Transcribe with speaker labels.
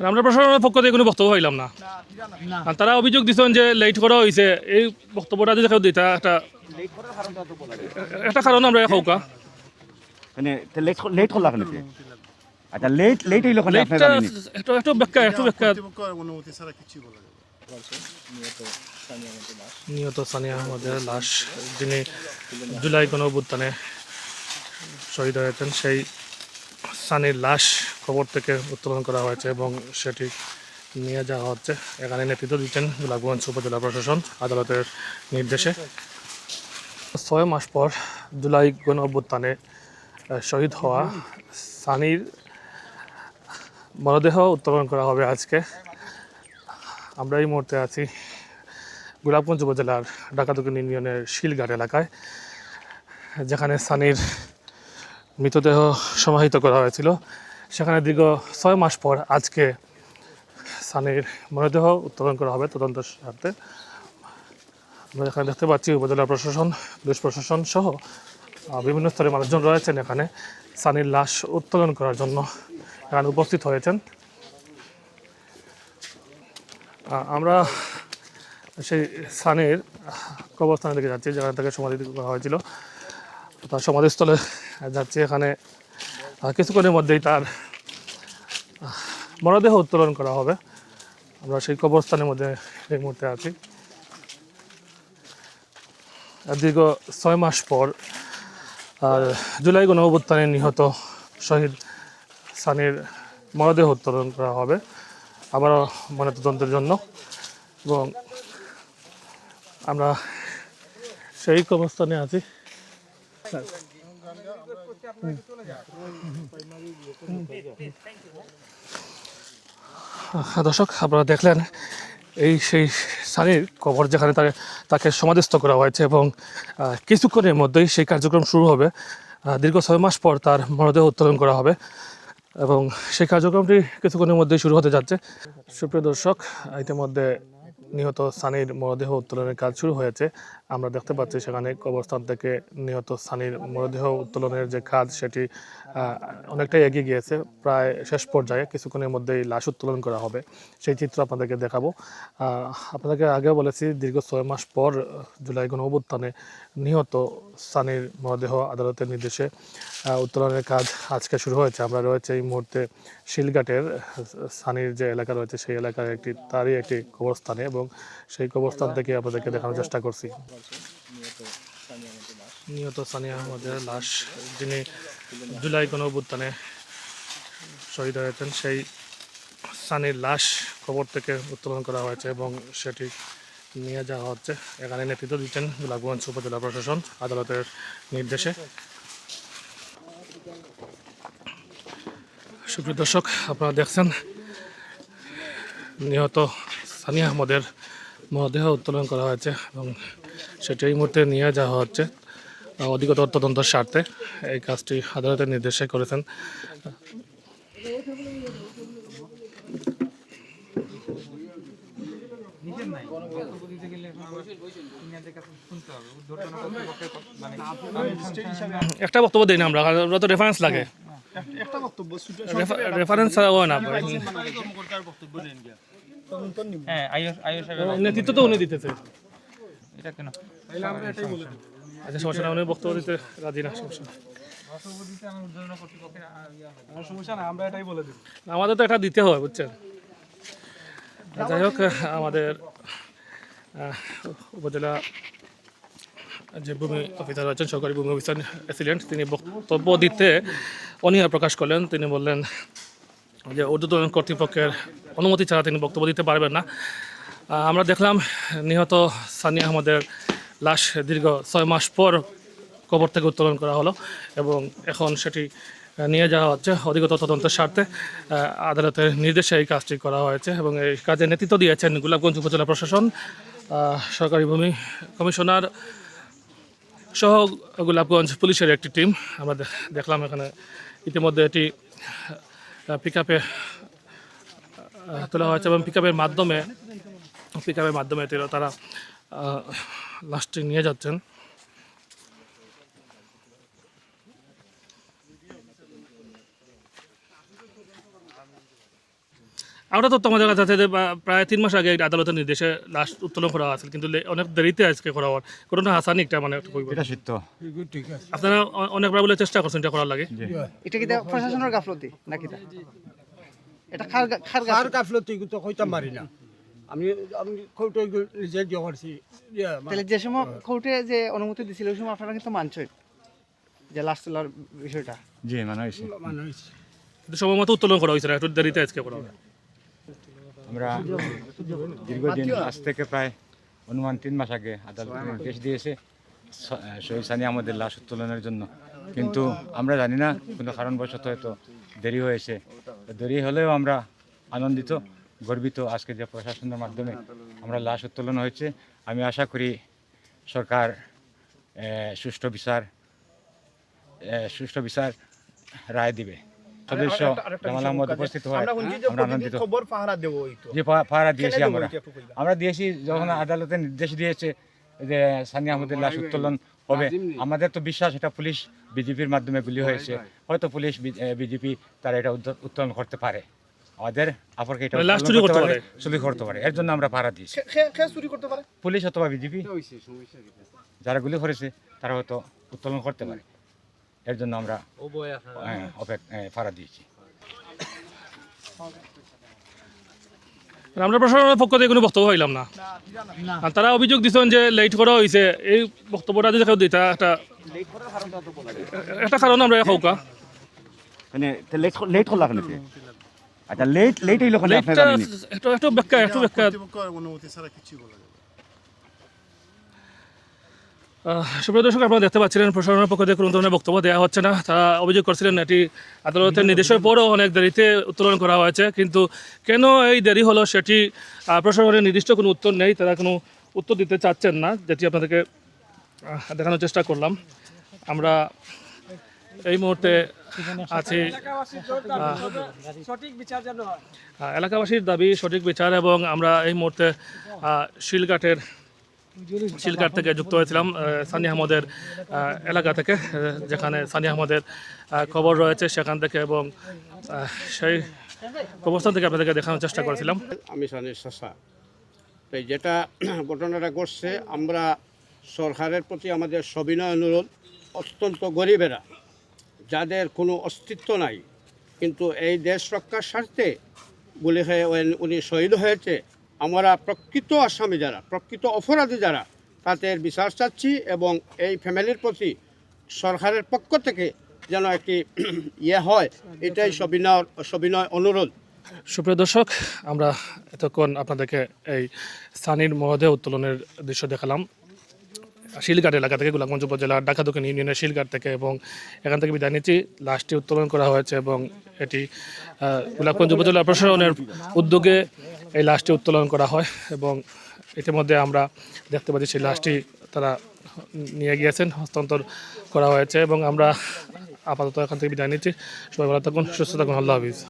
Speaker 1: আমরা প্রশাসনের পক্ষ থেকে কোনো বক্তব্য পাইলাম না। তারা অভিযোগ দিচ্ছেন যে লেট করা হয়েছে এই বক্তব্যটা যদি দিতা একটা একটা কারণ আমরা হৌকা
Speaker 2: মানে লেট লেট করলা কেন আচ্ছা লেট লেট হইল কেন? আপনি
Speaker 1: একটু একটু ব্যাখ্যা একটু ব্যাখ্যা।
Speaker 3: অনুমতি ছাড়া কিছুই বলা যাবে
Speaker 1: নিহত সানিয়া আহমদের লাশ যিনি জুলাই গণ অভ্যুত্থানে শহীদ হয়েছেন সেই সানির লাশ খবর থেকে উত্তোলন করা হয়েছে এবং সেটি নিয়ে যাওয়া হচ্ছে। এখানে নেতৃত্ব দিচ্ছেন গোলাপগঞ্জ উপজেলা প্রশাসন আদালতের নির্দেশে। ছয় মাস পর জুলাই গণ অভ্যুত্থানে শহীদ হওয়া সানির মরদেহ উত্তোলন করা হবে আজকে। আমরা এই মুহূর্তে আছি গোলাপগঞ্জ উপজেলার ডাকাতুকিন ইউনিয়নের শিলঘাট এলাকায়, যেখানে সানির মৃতদেহ সমাহিত করা হয়েছিল। সেখানে দীর্ঘ ছয় মাস পর আজকে সানির মরদেহ উত্তোলন করা হবে তদন্ত স্বার্থে। আমরা এখানে দেখতে পাচ্ছি, উপজেলা প্রশাসন, পুলিশ প্রশাসন সহ বিভিন্ন স্তরের মানুষজন রয়েছেন এখানে। সানির লাশ উত্তোলন করার জন্য এখানে উপস্থিত হয়েছেন। আমরা সেই সানির কবরস্থানের দিকে যাচ্ছি, যেখানে তাকে সমাধি করা হয়েছিল। তার সমাধিস্থলে যাচ্ছি এখানে কিছুক্ষণের মধ্যেই তার মরদেহ উত্তোলন করা হবে। আমরা সেই কবরস্থানের মধ্যে এই মুহূর্তে আছি। দীর্ঘ ছয় মাস পর, আর জুলাই গণ নিহত শহীদ সানির মরদেহ উত্তোলন করা হবে। আবারও ময়নাতদন্তের জন্য। এবং আমরা সেই অবস্থানে আছি। দর্শক, আপনারা দেখলেন এই সেই সানির কবর যেখানে তার তাকে সমাধিস্থ করা হয়েছে এবং কিছুক্ষণের মধ্যেই সেই কার্যক্রম শুরু হবে। দীর্ঘ ছয় মাস পর তার মরদেহ উত্তোলন করা হবে এবং সেই কার্যক্রমটি কিছুক্ষণের মধ্যেই শুরু হতে যাচ্ছে। সুপ্রিয় দর্শক, ইতিমধ্যে নিহত সানির মরদেহ উত্তোলনের কাজ শুরু হয়েছে। আমরা দেখতে পাচ্ছি সেখানে কবরস্থান থেকে নিহত সানির মরদেহ উত্তোলনের যে কাজ, সেটি অনেকটাই এগিয়ে গিয়েছে। প্রায় শেষ পর্যায়ে কিছুক্ষণের মধ্যেই লাশ উত্তোলন করা হবে। সেই চিত্র আপনাদেরকে দেখাবো। আপনাদেরকে আগেও বলেছি, দীর্ঘ ছয় মাস পর জুলাই গণ অভ্যুত্থানে নিহত সানির মরদেহ আদালতের নির্দেশে উত্তোলনের কাজ আজকে শুরু হয়েছে। আমরা রয়েছে এই মুহূর্তে শিলঘাটের সানির যে এলাকা রয়েছে, সেই এলাকার একটি, তারই একটি কবরস্থানে এবং সেই কবরস্থান থেকে আপনাদেরকে দেখানোর চেষ্টা করছি। নিহত সানিয়া আহমদের লাশ। যিনি জুলাই গণ অভ্যুত্থানে শহীদ হয়েছেন সেই সানির লাশ খবর থেকে উত্তোলন করা হয়েছে এবং সেটি নিয়ে যাওয়া হচ্ছে। এখানে নেতৃত্ব দিচ্ছেন গোলাপগঞ্জ উপজেলা প্রশাসন আদালতের নির্দেশে। সুপ্রিয় দর্শক আপনারা দেখছেন নিহত সানিয়া আহমদের মরদেহ উত্তোলন করা হয়েছে এবং সেটি এই মুহূর্তে নিয়ে যাওয়া হচ্ছে। অধিকতর তদন্তের স্বার্থে এই কাজটি আদালতের নির্দেশে করেছেন। একটা বক্তব্য দিই না আমরা তো রেফারেন্স লাগে।
Speaker 3: একটা বক্তব্য
Speaker 1: রেফারেন্স ছাড়া হয় না।
Speaker 4: হ্যাঁ আয়ুষ আয়ুষ সাহেবের
Speaker 1: নেতৃত্ব তো উনি দিতেছে।
Speaker 4: এটা কেন?
Speaker 3: তাহলে আমরা এটাই বলে দিই।
Speaker 1: আচ্ছা সমস্যা না উনি বক্তব্য দিতে রাজি না সমস্যা না।
Speaker 3: আমার সমস্যা না আমরা এটাই বলে দিই।
Speaker 1: আমাদের তো এটা দিতে হয় বুঝছেন? যাই হোক আমাদের উপজেলা যে ভূমি অফিসার রয়েছেন সরকারি ভূমি অফিসার অ্যাসিডেন্ট তিনি বক্তব্য দিতে অনীহা প্রকাশ করলেন। তিনি বললেন যে ঊর্ধ্বতন কর্তৃপক্ষের অনুমতি ছাড়া তিনি বক্তব্য দিতে পারবেন না। আমরা দেখলাম নিহত সানি আহমদের লাশ দীর্ঘ ছয় মাস পর কবর থেকে উত্তোলন করা হলো এবং এখন সেটি নিয়ে যাওয়া হচ্ছে অধিকত তদন্তের স্বার্থে। আদালতের নির্দেশে এই কাজটি করা হয়েছে এবং এই কাজে নেতৃত্ব দিয়েছেন গোলাপগঞ্জ উপজেলা প্রশাসন সরকারি ভূমি কমিশনার সহ গোলাপগঞ্জ পুলিশের একটি টিম। আমরা দেখলাম এখানে ইতিমধ্যে এটি পিক তোলা হয়েছে এবং পিক আপের মাধ্যমে পিক মাধ্যমে তারা লাস্টে নিয়ে যাচ্ছেন। আমরা তথ্য আমাদের কাছে আছে যে প্রায় তিন মাস আগে আদালতের নির্দেশে লাশ উত্তোলন করা আছে কিন্তু অনেক দেরিতে আজকে করা হওয়ার। ঘটনা হাসানি একটা মানে।
Speaker 2: এটা সত্য।
Speaker 1: আপনারা অনেকবার বলে চেষ্টা করছেন এটা করার লাগে।
Speaker 5: এটা কি প্রশাসনের গাফলতি নাকি এটা? খার খার গাফলতি।
Speaker 3: তো কইতাম পারি না। আমি আমি কইতো নিজে দিয়ে করছি।
Speaker 5: তাহলে যে সময় কোর্টে যে অনুমতি দিছিল ওই সময় আপনারা কিন্তু মানছেন যে লাশ তোলার বিষয়টা।
Speaker 2: জি মানে হয়েছে।
Speaker 3: মানে হইছে।
Speaker 1: কিন্তু সময় মতো উত্তোলন করা হয়েছে একটু দেরিতে আজকে করা হবে
Speaker 2: আমরা দীর্ঘদিন আজ থেকে প্রায় অনুমান তিন মাস আগে আদালত নির্দেশ দিয়েছে। শহীদ সানি আমাদের লাশ উত্তোলনের জন্য। কিন্তু আমরা জানি না কোনো কারণবশত হয়তো দেরি হয়েছে। দেরি হলেও আমরা আনন্দিত গর্বিত। আজকে যে প্রশাসনের মাধ্যমে আমরা লাশ উত্তোলন হয়েছে আমি আশা করি সরকার সুষ্ঠু বিচার সুষ্ঠু বিচার রায় দিবে। সদস্য জামাল আহমদ উপস্থিত হয়।
Speaker 3: আমরা
Speaker 2: আনন্দিত।
Speaker 3: খবর পাহারা দেবো হইতো
Speaker 2: যে পাহারা দিয়েছি আমরা। আমরা দিয়েছি যখন আদালতে নির্দেশ দিয়েছে যে সানি আহমদের লাশ উত্তোলন হবে। আমাদের তো বিশ্বাস এটা পুলিশ বিজেপির মাধ্যমে গুলি হয়েছে। হয়তো পুলিশ বিজেপি তারা এটা উত্তোলন করতে পারে। আমাদের আপরকে এটা
Speaker 1: চুরি করতে পারে।
Speaker 2: চুরি করতে পারে। এর জন্য আমরা পাহারা দিয়েছি।
Speaker 3: চুরি করতে পারে?
Speaker 2: পুলিশ অথবা বিজেপি যারা গুলি করেছে তারা হয়তো উত্তোলন করতে পারে। এর জন্য আমরা হ্যাঁ, হ্যাঁ, পাহারা দিয়েছি।
Speaker 1: আমরা প্রশাসনের পক্ষ থেকে কোনো বক্তব্য পাইলাম না। আর তারা অভিযোগ দিচ্ছেন যে লেট করা হয়েছে এই বক্তব্যটা যদি কেউ দিতা একটা একটা কারণ আমরা হৌকা
Speaker 2: মানে লেট লেট করলা কেন আচ্ছা লেট লেট হইল কেন
Speaker 1: একটু একটু ব্যাখ্যা একটু ব্যাখ্যা।
Speaker 6: অনুমতি ছাড়া কিছুই বলা যাবে না।
Speaker 1: আহ, সুপ্রিয় দর্শক আপনারা দেখতে পাচ্ছিলেন প্রশাসনের পক্ষ থেকে কোনো ধরনের বক্তব্য দেওয়া হচ্ছে না। তারা অভিযোগ করছিলেন এটি আদালতের নির্দেশের পরও অনেক দেরিতে উত্তোলন করা হয়েছে কিন্তু কেন এই দেরি হলো সেটি প্রশাসনের নির্দিষ্ট কোনো উত্তর নেই তারা কোনো উত্তর দিতে চাচ্ছেন না যেটি আপনাদেরকে দেখানোর চেষ্টা করলাম। আমরা এই মুহূর্তে আছি এলাকাবাসীর দাবি সঠিক বিচার এবং আমরা এই মুহূর্তে শিলঘাটের শিলঘাট থেকে যুক্ত হয়েছিলাম সানি আহমদের এলাকা থেকে যেখানে সানি আহমদের আহ, খবর রয়েছে সেখান থেকে এবং সেই অবস্থান থেকে আপনাদেরকে দেখানোর চেষ্টা করেছিলাম।
Speaker 7: আমি সানির শাসা তাই যেটা ঘটনাটা ঘটছে আমরা সরকারের প্রতি আমাদের সবিনয় অনুরোধ অত্যন্ত গরিবেরা যাদের কোনো অস্তিত্ব নাই কিন্তু এই দেশ রক্ষার স্বার্থে বলে হয়ে উনি শহীদ হয়েছে আমরা প্রকৃত আসামি যারা প্রকৃত অপরাধী যারা তাদের বিচার চাচ্ছি এবং এই ফ্যামিলির প্রতি সরকারের পক্ষ থেকে যেন একটি ইয়ে হয় এটাই সবিনয় সবিনয় অনুরোধ।
Speaker 1: সুপ্রিয় দর্শক আমরা এতক্ষণ আপনাদেরকে এই সানির মরদেহ উত্তোলনের দৃশ্য দেখালাম। শিলঘাট এলাকা থেকে গোলাপগঞ্জ উপজেলার ঢাকা দক্ষিণ ইউনিয়নের শিলঘাট থেকে এবং এখান থেকে বিদায় নিচ্ছি। লাশটি উত্তোলন করা হয়েছে এবং এটি আহ, গোলাপগঞ্জ উপজেলা প্রশাসনের উদ্যোগে এই লাশটি উত্তোলন করা হয় এবং ইতিমধ্যে আমরা দেখতে পাচ্ছি সেই লাশটি তারা নিয়ে গিয়েছেন, হস্তান্তর করা হয়েছে এবং আমরা আপাতত এখান থেকে বিদায় নিচ্ছি। সবাই ভালো থাকুন, সুস্থ থাকুন, আল্লাহ হাফিজ।